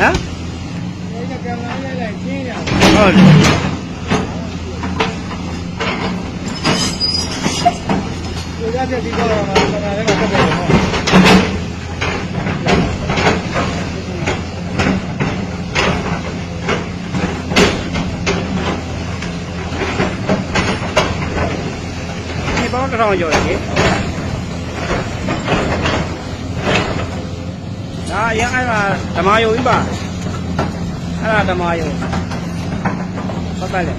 ရိုက်လိုက်ကျင်းရဟုတ်တယ်ကိုရပြပြီးတော့ငါကနာလည်းကတက်တယ်နော်ဒီပေါင်းတစ်ထောင်ကျော်တ ဒါအရင်အဲ့မှာဓမာယုံကြီးပါအဲ့ဒါဓမာယုံပတ်ပတ်လေ